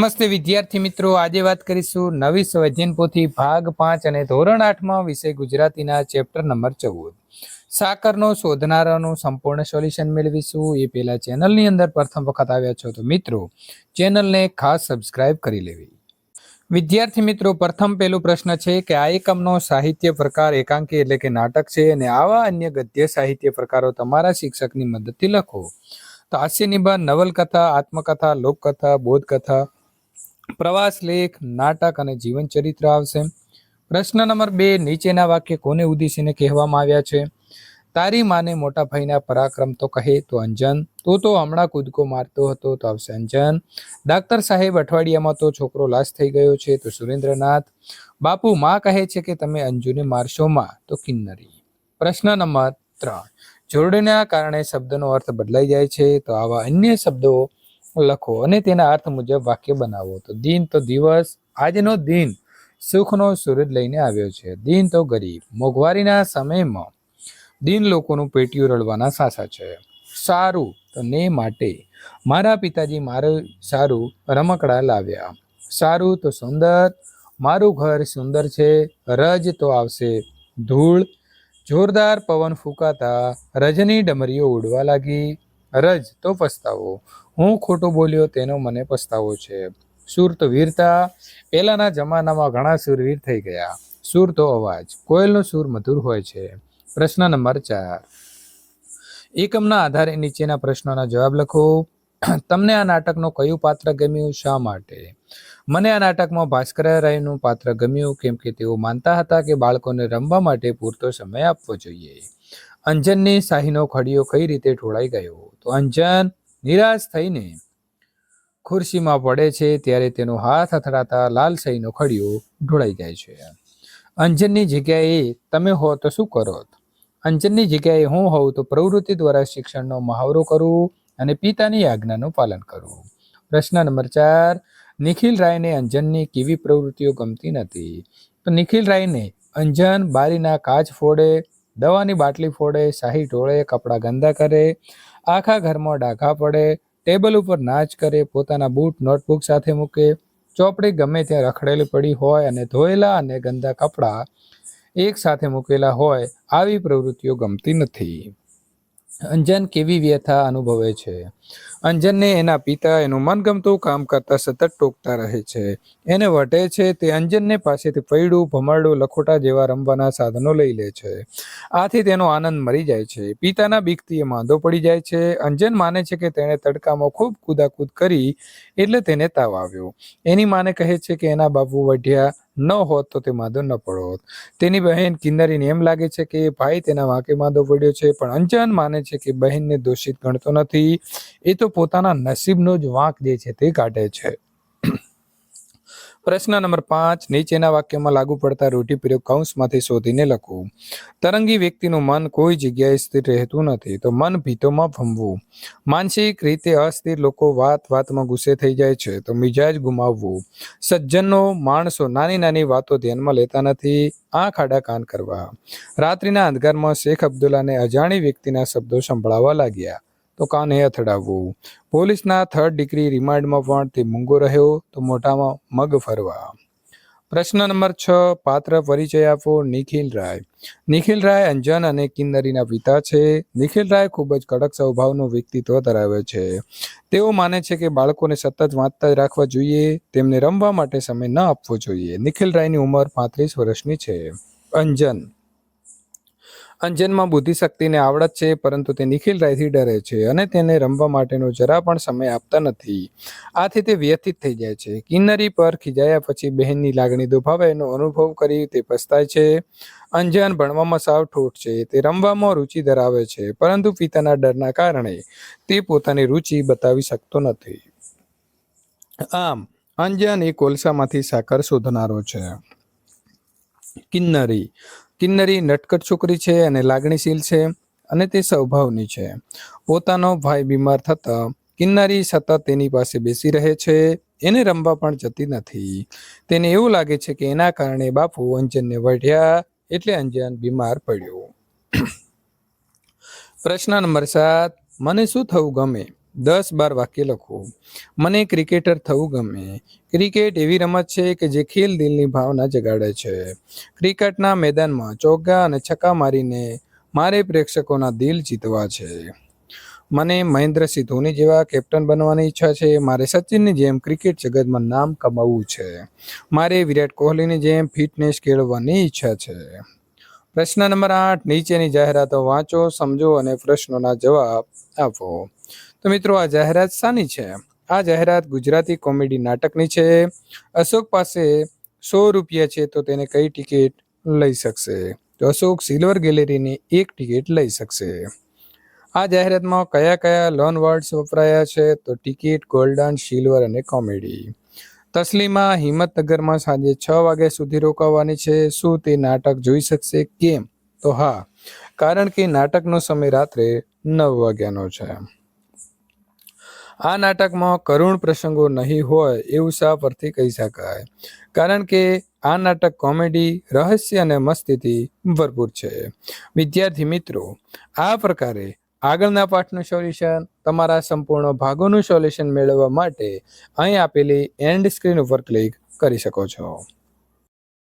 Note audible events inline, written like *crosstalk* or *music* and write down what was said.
નમસ્તે વિદ્યાર્થી મિત્રો, આજે વાત કરીશું નવી સ્વધ્યન પોથી ભાગ પાંચ અને ધોરણ આઠમાં વિષય ગુજરાતીના ચેપ્ટર નંબર ચૌદ. સાકરનો શોધનારાનું સંપૂર્ણ સોલ્યુશન મેળવીશું. એ પહેલા ચેનલની અંદર પ્રથમ વખત આવ્યા છો તો મિત્રો, ચેનલને ખાસ સબસ્ક્રાઇબ કરી લેવી. વિદ્યાર્થી મિત્રો, પ્રથમ પહેલો પ્રશ્ન છે કે આ એકમનો સાહિત્ય પ્રકાર એકાંકી એટલે કે નાટક છે અને આવા અન્ય ગદ્ય સાહિત્ય પ્રકારો તમારા શિક્ષકની મદદથી લખો. તો હાસ્ય નિબંધ નવલકથા, આત્મકથા, લોકકથા, બોધકથા પ્રવાસ, લેખ, નાટક અને જીવનચરિત્ર આવશે. પ્રશ્ન નંબર બે, નીચેના વાક્ય કોને ઉદ્દેશીને કહેવામાં આવ્યા છે? તારી માને મોટા ભાઈના પરાક્રમ તો કહે તો અંજન. તો તો હમણાં કૂદકો મારતો હતો તો આવશે અંજન. ડાક્ટર સાહેબ અઠવાડિયામાં તો છોકરો લાશ થઈ ગયો છે તો સુરેન્દ્રનાથ. બાપુ, માં કહે છે કે તમે અંજુને મારશો માં? તો કિન્નરી. પ્રશ્ન નંબર ત્રણ. જોડણીના કારણે શબ્દનો અર્થ બદલાઈ જાય છે તો આવા અન્ય શબ્દો લખો અને તેના અર્થ મુજબ વાક્ય બનાવો. તો દિન તો દિવસ, આજનો દિન સુખનો સૂરજ લઈને આવ્યો છે. દિન તો ગરીબ, મોંઘવારીના સમયમાં દિન લોકોનું પેટીયું રડવાના સાસા છે. સારું, તો ને માટે મારા પિતાજી મારું સારું રમકડા લાવ્યા. સારું તો સુંદર, મારું ઘર સુંદર છે. રજ તો આવશે ધૂળ. જોરદાર પવન ફૂંકાતા રજની ડમરીઓ ઉડવા લાગી. રજ તો પસ્તાવો. હું ખોટું બોલ્યો તેનો મને પસ્તાવો છે. સુર તો વીરતા પહેલાના જમાનામાં ઘણા સુરવીર થઈ ગયા. સુર તો અવાજ, કોયલનો સુર મધુર હોય છે. પ્રશ્ન નંબર ચાર. એકમના આધારે નીચેના પ્રશ્નોના જવાબ લખો. તમને આ નાટકનું કયું પાત્ર ગમ્યું? શા માટે? મને આ નાટકમાં ભાસ્કર રાયનું પાત્ર ગમ્યું, કેમ કે તેઓ માનતા હતા કે બાળકોને રમવા માટે પૂરતો સમય આપવો જોઈએ. અંજનની શાહીનો ખડિયો કઈ રીતે ઢોળાઈ ગયો? તો અંજન નિરાશ થઈને ખુરશીમાં પડે છે ત્યારે તેનો હાથ અથડાતા લાલ શાહીનો ખડિયો ઢોળાઈ જાય છે. અંજનની જગ્યાએ તમે હો તો શું કરો? અંજનની જગ્યાએ હું હોઉં તો પ્રવૃત્તિ દ્વારા શિક્ષણનો મહાવરો કરવું અને પિતાની આજ્ઞાનું પાલન કરવું પ્રશ્ન નંબર ચાર, નિખિલ રાયને અંજનની કેવી પ્રવૃત્તિઓ ગમતી નથી? તો નિખિલ રાયને અંજન બારીના કાચ ફોડે દવાની બાટલી ફોડે, શાહી ઢોળે, કપડાં ગંદા કરે, આખા ઘરમાં ડાઘા પડે, ટેબલ ઉપર નાચ કરે, પોતાના બૂટ, નોટબુક સાથે મૂકે, ચોપડી ગમે ત્યાં રખડેલી પડી હોય અને ધોયેલા અને ગંદા કપડાં એક સાથે મૂકેલા હોય, આવી પ્રવૃત્તિઓ ગમતી નથી. અંજન કેવી વ્યથા અનુભવે છે? અંજનને એના પિતા એનું મનગમતું કામ કરતા સતત ટોકતા રહે છે. એને વટે છે તે અંજનને પાસેથી પૈડું, ભમરડું, લખોટા જેવા રમવાના સાધનો લઈ લે છે. આથી તેનો આનંદ મરી જાય છે. પિતાના બીકથી એ માંદો પડી જાય છે. અંજન માને છે કે તેણે તડકામાં ખૂબ કૂદાકૂદ કરી એટલે તેને તાવ આવ્યો. એની માને કહે છે કે એના બાપુ વઢ્યા ન હોત તો તે માધો ન પડોત તેની બહેન કિન્નરીને એમ લાગે છે કે ભાઈ, તેના વાંકે માધો પડ્યો છે, પણ અંજન માને છે કે બહેનને દોષિત ગણતો નથી. એ તો પોતાના નસીબનો જ વાંક જે છે તે કાઢે છે. પ્રશ્ન નંબર પાંચ, નીચેના વાક્યમાં લાગુ પડતા રૂઢિપ્રયોગ કૌંસમાંથી શોધીને લખો. તરંગી વ્યક્તિનું મન કોઈ જગ્યાએ સ્થિર રહેતું નથી, તો મન ભીતોમાં ભમવું. માનસિક રીતે અસ્થિર લોકો વાત વાતમાં ગુસ્સે થઈ જાય છે, તો મિજાજ ગુમાવવું. સજ્જનો માણસો નાની નાની વાતો ધ્યાનમાં લેતા નથી, આંખ આડા કાન કરવા. રાત્રિના અંધકારમાં શેખ અબ્દુલ્લાને અજાણી વ્યક્તિના શબ્દો સંભળાવા લાગ્યા. તો કાને અથડાવવું? પોલીસના થર્ડ ડિગ્રી રિમાન્ડમાં પણ તે મૂંગો રહ્યો, તો મોઢામાં મગ ફરવા. પ્રશ્ન નંબર છ, પાત્ર પરિચય આપો નિખિલ રાય. નિખિલ રાય અંજન અને કિન્નરીના પિતા છે. નિખિલ રાય ખૂબ જ કડક સ્વભાવનું વ્યક્તિત્વ ધરાવે છે. તેઓ માને છે કે બાળકોને સતત વાંચતા જ રાખવા જોઈએ, તેમને રમવા માટે સમય ન આપવો જોઈએ. નિખિલ રાયની ઉંમર પાંત્રીસ વર્ષની છે. અંજન અંજનમાં બુદ્ધિશક્તિને આવડત છે, પરંતુ તે નિખિલ રાયથી ડરે છે અને તેને રમવા માટેનો જરા પણ સમય આપતા નથી. આથી તે વ્યથિત થઈ જાય છે. કિન્નરી પર ખીજાયા પછી બહેનની લાગણી દુભાવે અનુભવ કરી તે પસ્તાય છે. અંજન ભણવામાં સાવ ઠોઠ છે. તે રમવામાં રુચિ ધરાવે છે, પરંતુ પિતાના ડરના કારણે તે પોતાની રુચિ બતાવી શકતો નથી. આમ, અંજન એ કોલસામાંથી સાકર શોધનારો છે. કિન્નરી કિન્નરી નટકટ છોકરી છે અને લાગણીશીલ છે અને તે સ્વભાવની છે. પોતાનો ભાઈ બીમાર થતા કિન્નરી સતત તેની પાસે બેસી રહે છે. એને રમવા પણ જતી નથી. તેને એવું લાગે છે કે એના કારણે બાપુ અંજનને વઢ્યા એટલે અંજન બીમાર પડ્યો. *clears throat* પ્રશ્ન નંબર સાત, મને શું થવું ગમે? દસ બાર વાક્ય લખો. મને ક્રિકેટર થવું ગમે. ક્રિકેટ એવી રમત છે કે જે ખેલ દિલની ભાવના જગાડે છે. ક્રિકેટના મેદાનમાં ચોગ્ગા અને છક્કા મારીને મારે પ્રેક્ષકોના દિલ જીતવા છે. મને મહેન્દ્રસિંહ ધોની જેવા કેપ્ટન બનવાની ઈચ્છા છે. મારે સચિનની જેમ ક્રિકેટ જગતમાં નામ કમાવવું છે. મારે વિરાટ કોહલીની જેમ ફિટનેસ કેળવવાની ઈચ્છા છે. પ્રશ્ન નંબર આઠ, નીચેની જાહેરાતો વાંચો, સમજો અને પ્રશ્નોના જવાબ આપો. તો મિત્રો આ જાહેરાત શાની છે? આ જાહેરાત ગુજરાતી કોમેડી નાટકની છે. અશોક પાસે સો રૂપિયા છે તો તેને કઈ ટિકિટ લઈ શકશે? તો અશોક સિલ્વર ગેલેરીની એક ટિકિટ લઈ શકશે. આ જાહેરાતમાં કયા કયા લોન વર્ડ્સ વપરાયા છે? તો ટિકિટ ગોલ્ડન સિલ્વર અને કોમેડી. તસલીમા હિંમતનગરમાં સાંજે છ વાગ્યા સુધી રોકાવાની છે. શું તે નાટક જોઈ શકશે? કેમ? તો હા, કારણ કે નાટકનો સમય રાત્રે નવ વાગ્યાનો છે. આ નાટકમાં કરુણ પ્રસંગો નહીં હોય એવું સા પરથી કહી શકાય. કારણ કે આ નાટક કોમેડી, રહસ્ય અને મસ્તીથી ભરપૂર છે. વિદ્યાર્થી મિત્રો, આ પ્રકારે આગળના પાઠનું સોલ્યુશન, તમારા સંપૂર્ણ ભાગોનું સોલ્યુશન મેળવવા માટે અહીં આપેલી એન્ડ સ્ક્રીન ઉપર ક્લિક કરી શકો છો.